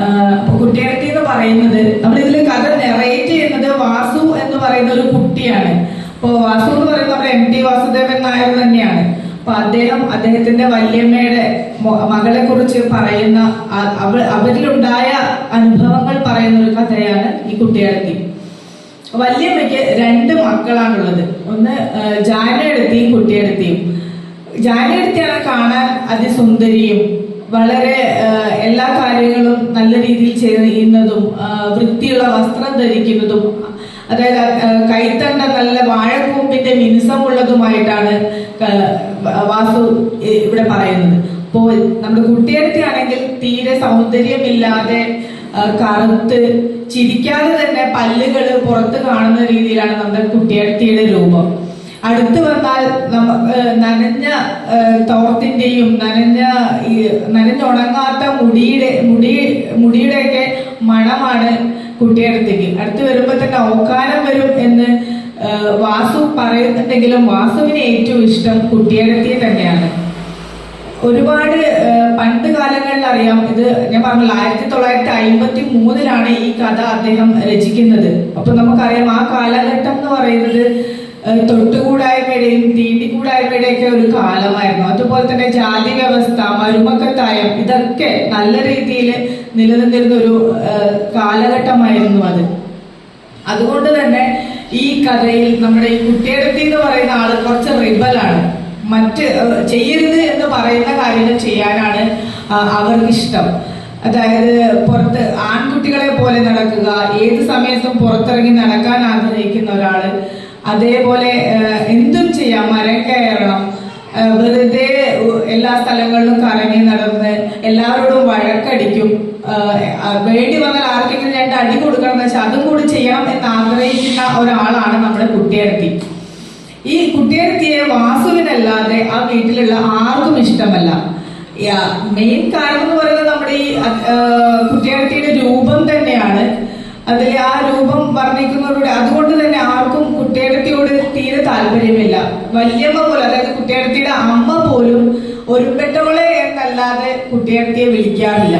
അപ്പൊ കുട്ടിയടത്തി എന്ന് പറയുന്നത് നമ്മൾ ഇതിൽ കഥ നെറേറ്റ് ചെയ്യുന്നത് വാസു എന്ന് പറയുന്ന ഒരു കുട്ടിയാണ്. അപ്പോ വാസു എന്ന് പറയുന്നത് നമ്മുടെ എം ടി വാസുദേവൻ നായർ തന്നെയാണ്. അപ്പൊ അദ്ദേഹം അദ്ദേഹത്തിന്റെ വല്യമ്മയുടെ മകളെ കുറിച്ച് പറയുന്ന അവരിലുണ്ടായ അനുഭവങ്ങൾ പറയുന്ന ഒരു കഥയാണ് ഈ കുട്ടിയടത്തി വല്യമ്മയ്ക്ക് രണ്ട് മക്കളാണുള്ളത്. ഒന്ന് ജാനയെടുത്തിയും കുട്ടിയെടുത്തിയും. ജാനയെടുത്തിയാണ് കാണാൻ അതിസുന്ദരിയും. വളരെ എല്ലാ കാര്യങ്ങളും നല്ല രീതിയിൽ ചെയ്യുന്നതും വൃത്തിയുള്ള വസ്ത്രം ധരിക്കുന്നതും അതായത് കൈത്തണ്ട നല്ല വാഴക്കൂമ്പിന്റെ മിനുസമുള്ളതുമായിട്ടാണ് വാസു ഇവിടെ പറയുന്നത്. അപ്പോൾ നമ്മുടെ കുട്ടിയടുത്ത് ആണെങ്കിൽ തീരെ സൗന്ദര്യമില്ലാതെ കറുത്ത് ചിരിക്കാതെ തന്നെ പല്ലുകൾ പുറത്ത് കാണുന്ന രീതിയിലാണ് നമ്മുടെ കുട്ടിയടുത്തിയുടെ രൂപം. അടുത്ത് വന്നാൽ നനഞ്ഞ തോർത്തിന്റെയും നനഞ്ഞ നനഞ്ഞുണങ്ങാത്ത മുടിയുടെ മുടി മുടിയുടെയൊക്കെ മണമാണ് കുട്ടിയടുത്തേക്ക് അടുത്ത് വരുമ്പോൾ തന്നെ വരും എന്ന് വാസു പറയുന്നുണ്ടെങ്കിലും വാസുവിന് ഏറ്റവും ഇഷ്ടം കുട്ടിയടത്തിയെ തന്നെയാണ്. ഒരുപാട് പണ്ട് കാലങ്ങളിൽ അറിയാം ഇത് ഞാൻ പറഞ്ഞില്ല ആയിരത്തി തൊള്ളായിരത്തി അമ്പത്തി മൂന്നിലാണ് ഈ കഥ അദ്ദേഹം രചിക്കുന്നത്. അപ്പൊ നമുക്കറിയാം ആ കാലഘട്ടം എന്ന് പറയുന്നത് തൊട്ടുകൂടായ്മയുടെയും തീണ്ടിക്കൂടായ്മയുടെയൊക്കെ ഒരു കാലമായിരുന്നു. അതുപോലെ തന്നെ ജാതി വ്യവസ്ഥ മരുമക്കത്തായം ഇതൊക്കെ നല്ല രീതിയിൽ നിലനിന്നിരുന്ന ഒരു കാലഘട്ടമായിരുന്നു അത്. അതുകൊണ്ട് തന്നെ ഈ കഥയിൽ നമ്മുടെ ഈ കുട്ടിയെടുത്തി എന്ന് പറയുന്ന ആൾ കുറച്ച് റിബലാണ്. മറ്റ് ചെയ്യരുത് എന്ന് പറയുന്ന കാര്യങ്ങൾ ചെയ്യാനാണ് അവർക്കിഷ്ടം. അതായത് പുറത്ത് ആൺകുട്ടികളെ പോലെ നടക്കുക ഏത് സമയത്തും പുറത്തിറങ്ങി നടക്കാൻ ആഗ്രഹിക്കുന്ന ഒരാൾ അതേപോലെ എന്തും ചെയ്യാം. മരം കയറണം. വെറുതെ എല്ലാ സ്ഥലങ്ങളിലും കറങ്ങി നടന്ന് എല്ലാവരോടും വഴക്കടിക്കും. വേണ്ടി വന്നാൽ ആർക്കെങ്കിലും രണ്ട് അടി കൊടുക്കണം എന്ന് വെച്ചാൽ അതും കൂടി ചെയ്യണം എന്ന് ആഗ്രഹിക്കുന്ന ഒരാളാണ് നമ്മുടെ കുട്ടിയെടുത്തി. ഈ കുട്ടിയെടുത്തിയെ വാസുവിനല്ലാതെ ആ വീട്ടിലുള്ള ആർക്കും ഇഷ്ടമല്ല. മെയിൻ കാരണം എന്ന് പറയുന്നത് നമ്മുടെ ഈ കുട്ടിയെടുത്തിയുടെ അതിൽ ആ രൂപം വർണിക്കുന്നതിലൂടെ അതുകൊണ്ട് തന്നെ ആർക്കും കുട്ടിയടത്തിയോട് തീരെ താല്പര്യമില്ല. വല്യമ്മ പോലും അതായത് കുട്ടിയടത്തിയുടെ അമ്മ പോലും ഒരുപ്പെട്ടവളെ എന്നല്ലാതെ കുട്ടിയടത്തിയെ വിളിക്കാറില്ല.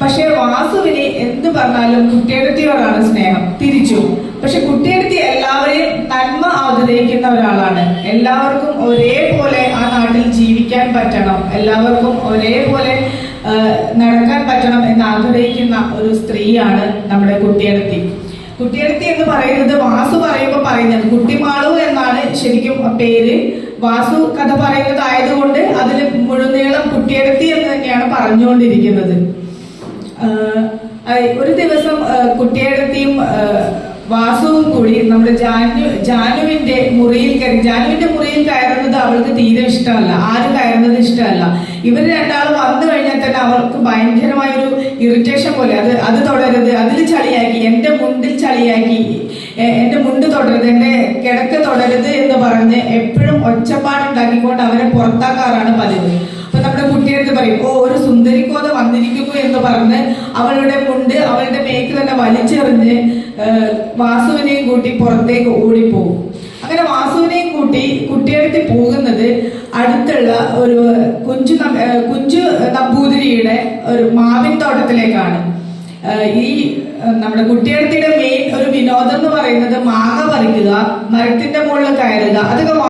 പക്ഷെ വാസുവിന് എന്ത് പറഞ്ഞാലും കുട്ടിയെടുത്തിയോടാണ് സ്നേഹം തിരിച്ചു. പക്ഷെ കുട്ടിയെടുത്തി എല്ലാവരെയും നന്മ ആഗ്രഹിക്കുന്ന ഒരാളാണ്. എല്ലാവർക്കും ഒരേപോലെ ആ നാട്ടിൽ ജീവിക്കാൻ പറ്റണം. എല്ലാവർക്കും ഒരേപോലെ നടക്കാൻ പറ്റണം എന്ന് ആഗ്രഹിക്കുന്ന ഒരു സ്ത്രീയാണ് നമ്മുടെ കുട്ടിയെടുത്തി കുട്ടിയെടുത്തി എന്ന് പറയുന്നത് വാസു പറയുമ്പോൾ പറയുന്നത് കുട്ടിമാളു എന്നാണ് ശരിക്കും പേര്. വാസു കഥ പറയുന്നത് ആയതുകൊണ്ട് അതിൽ മുഴുനീളം കുട്ടിയെടുത്തി എന്ന് തന്നെയാണ് പറഞ്ഞുകൊണ്ടിരിക്കുന്നത്. ഒരു ദിവസം കുട്ടിയെടുത്തിയും വാസുവും കൂടി നമ്മുടെ ജാനു ജാനുവിന്റെ മുറിയിൽ കയറി ജാനുവിന്റെ മുറിയിൽ കയറുന്നത് അവൾക്ക് തീരെ ഇഷ്ടമല്ല. ആരും കയറുന്നത് ഇഷ്ടമല്ല. ഇവർ രണ്ടാളും വന്നു കഴിഞ്ഞാൽ തന്നെ അവൾക്ക് ഭയങ്കരമായ ഒരു ഇറിറ്റേഷൻ പോലെ. അത് അത് തുടരുത് അതിൽ ചളിയാക്കി എന്റെ മുണ്ടിൽ ചളിയാക്കി എന്റെ മുണ്ട് തുടരുത് എന്റെ കിടക്ക തുടരുത് എന്ന് പറഞ്ഞ് എപ്പോഴും ഒച്ചപ്പാടുണ്ടാക്കിക്കൊണ്ട് അവരെ പുറത്താക്കാറാണ് പതിവ്. അപ്പൊ നമ്മുടെ കുട്ടിയെടുത്ത് പറയും ഓ ഒരു സുന്ദരിക്കോത വന്നിരിക്കുന്നു എന്ന് പറഞ്ഞ് അവളുടെ മുണ്ട് വലിച്ചെറിഞ്ഞ് വാസുവിനെയും കൂട്ടി പുറത്തേക്ക് ഓടിപ്പോകും. അങ്ങനെ വാസുവിനെയും കൂട്ടി കുട്ടിയെടുത്ത് പോകുന്നത് അടുത്തുള്ള ഒരു കുഞ്ചു കുഞ്ചു നമ്പൂതിരിയുടെ ഒരു മാവിൻ തോട്ടത്തിലേക്കാണ്. ഈ നമ്മുടെ കുട്ടിയെടുത്തിയുടെ മെയിൻ ഒരു വിനോദം എന്ന് പറയുന്നത് മാങ്ങ പറിക്കുക മരത്തിന്റെ മുകളിൽ കയറുക അതൊക്കെ